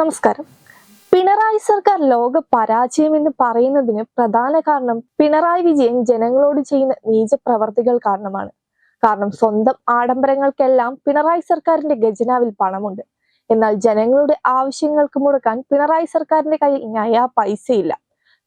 നമസ്കാരം. പിണറായി സർക്കാർ ലോക പരാജയം എന്ന് പറയുന്നതിന് പ്രധാന കാരണം പിണറായി വിജയൻ ജനങ്ങളോട് ചെയ്യുന്ന നീച പ്രവർത്തികൾ കാരണമാണ്. കാരണം സ്വന്തം ആഡംബരങ്ങൾക്കെല്ലാം പിണറായി സർക്കാരിന്റെ ഖജനാവിൽ പണമുണ്ട്. എന്നാൽ ജനങ്ങളുടെ ആവശ്യങ്ങൾക്ക് മുടക്കാൻ പിണറായി സർക്കാരിന്റെ കയ്യിൽ നയാ പൈസയില്ല.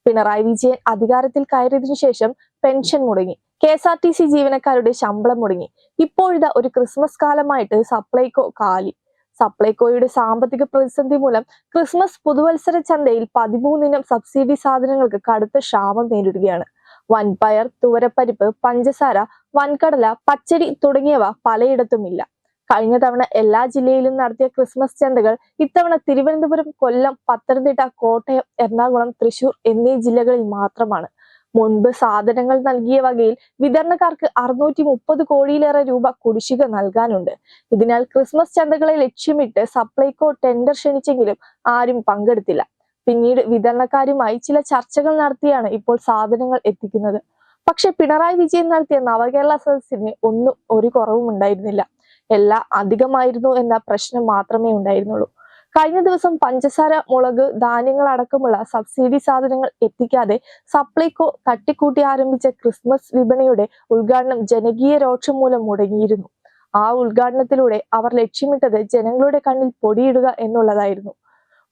പിണറായി വിജയൻ അധികാരത്തിൽ കയറിയതിനു ശേഷം പെൻഷൻ മുടങ്ങി K S R T C ജീവനക്കാരുടെ ശമ്പളം മുടങ്ങി. ഇപ്പോഴിതാ ഒരു ക്രിസ്മസ് കാലമായിട്ട് സപ്ലൈകോ കാലി സപ്ലൈകോയുടെ സാമ്പത്തിക പ്രതിസന്ധി മൂലം ക്രിസ്മസ് പുതുവത്സര ചന്തയിൽ പതിമൂന്നിനം സബ്സിഡി സാധനങ്ങൾക്ക് കടുത്ത ക്ഷാമം നേരിടുകയാണ്. വൻപയർ തുവരപ്പരിപ്പ് പഞ്ചസാര വൻകടല പച്ചരി തുടങ്ങിയവ പലയിടത്തുമില്ല. കഴിഞ്ഞ തവണ എല്ലാ ജില്ലയിലും നടത്തിയ ക്രിസ്മസ് ചന്തകൾ ഇത്തവണ തിരുവനന്തപുരം കൊല്ലം പത്തനംതിട്ട കോട്ടയം എറണാകുളം തൃശൂർ എന്നീ ജില്ലകളിൽ മാത്രമാണ്. മുൻപ് സാധനങ്ങൾ നൽകിയ വകയിൽ വിതരണക്കാർക്ക് അറുന്നൂറ്റി മുപ്പത് കോടിയിലേറെ രൂപ കുടിശ്ശിക നൽകാനുണ്ട്. ഇതിനാൽ ക്രിസ്മസ് ചന്തകളെ ലക്ഷ്യമിട്ട് സപ്ലൈകോ ടെൻഡർ ക്ഷണിച്ചെങ്കിലും ആരും പങ്കെടുത്തില്ല. പിന്നീട് വിതരണക്കാരുമായി ചില ചർച്ചകൾ നടത്തിയാണ് ഇപ്പോൾ സാധനങ്ങൾ എത്തിക്കുന്നത്. പക്ഷെ പിണറായി വിജയൻ നടത്തിയ നവകേരള സദസ്സിന് ഒന്നും ഒരു കുറവും ഉണ്ടായിരുന്നില്ല എല്ലാം അധികമായിരുന്നു എന്ന പ്രശ്നം മാത്രമേ ഉണ്ടായിരുന്നുള്ളൂ. കഴിഞ്ഞ ദിവസം പഞ്ചസാര മുളക് ധാന്യങ്ങൾ അടക്കമുള്ള സബ്സിഡി സാധനങ്ങൾ എത്തിക്കാതെ സപ്ലൈകോ തട്ടിക്കൂട്ടി ആരംഭിച്ച ക്രിസ്മസ് വിപണിയുടെ ഉദ്ഘാടനം ജനകീയ രോക്ഷം മൂലം മുടങ്ങിയിരുന്നു. ആ ഉദ്ഘാടനത്തിലൂടെ അവർ ലക്ഷ്യമിട്ടത് ജനങ്ങളുടെ കണ്ണിൽ പൊടിയിടുക എന്നുള്ളതായിരുന്നു.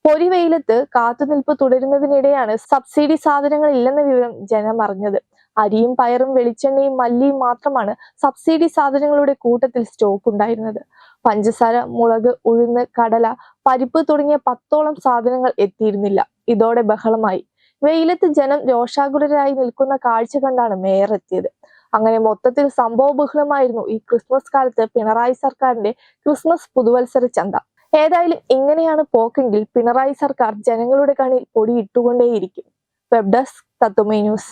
പൊരി വെയിലത്ത് കാത്തുനിൽപ്പ് തുടരുന്നതിനിടെയാണ് സബ്സിഡി സാധനങ്ങൾ ഇല്ലെന്ന വിവരം ജനം അറിഞ്ഞത്. അരിയും പയറും വെളിച്ചെണ്ണയും മല്ലിയും മാത്രമാണ് സബ്സിഡി സാധനങ്ങളുടെ കൂട്ടത്തിൽ സ്റ്റോക്ക് ഉണ്ടായിരുന്നത്. പഞ്ചസാര മുളക് ഉഴുന്ന് കടല പരിപ്പ് തുടങ്ങിയ പത്തോളം സാധനങ്ങൾ എത്തിയിരുന്നില്ല. ഇതോടെ ബഹളമായി. വെയിലത്ത് ജനം രോഷാകുലരായി നിൽക്കുന്ന കാഴ്ച കണ്ടാണ് മേയർ എത്തിയത്. അങ്ങനെ മൊത്തത്തിൽ സംഭവ ബഹുലമായിരുന്നു ഈ ക്രിസ്മസ് കാലത്ത് പിണറായി സർക്കാരിന്റെ ക്രിസ്മസ് പുതുവത്സര ചന്ത. ഏതായാലും ഇങ്ങനെയാണ് പോക്കെങ്കിൽ പിണറായി സർക്കാർ ജനങ്ങളുടെ കണ്ണിൽ പൊടിയിട്ടുകൊണ്ടേയിരിക്കും web desk Tatwamayi news.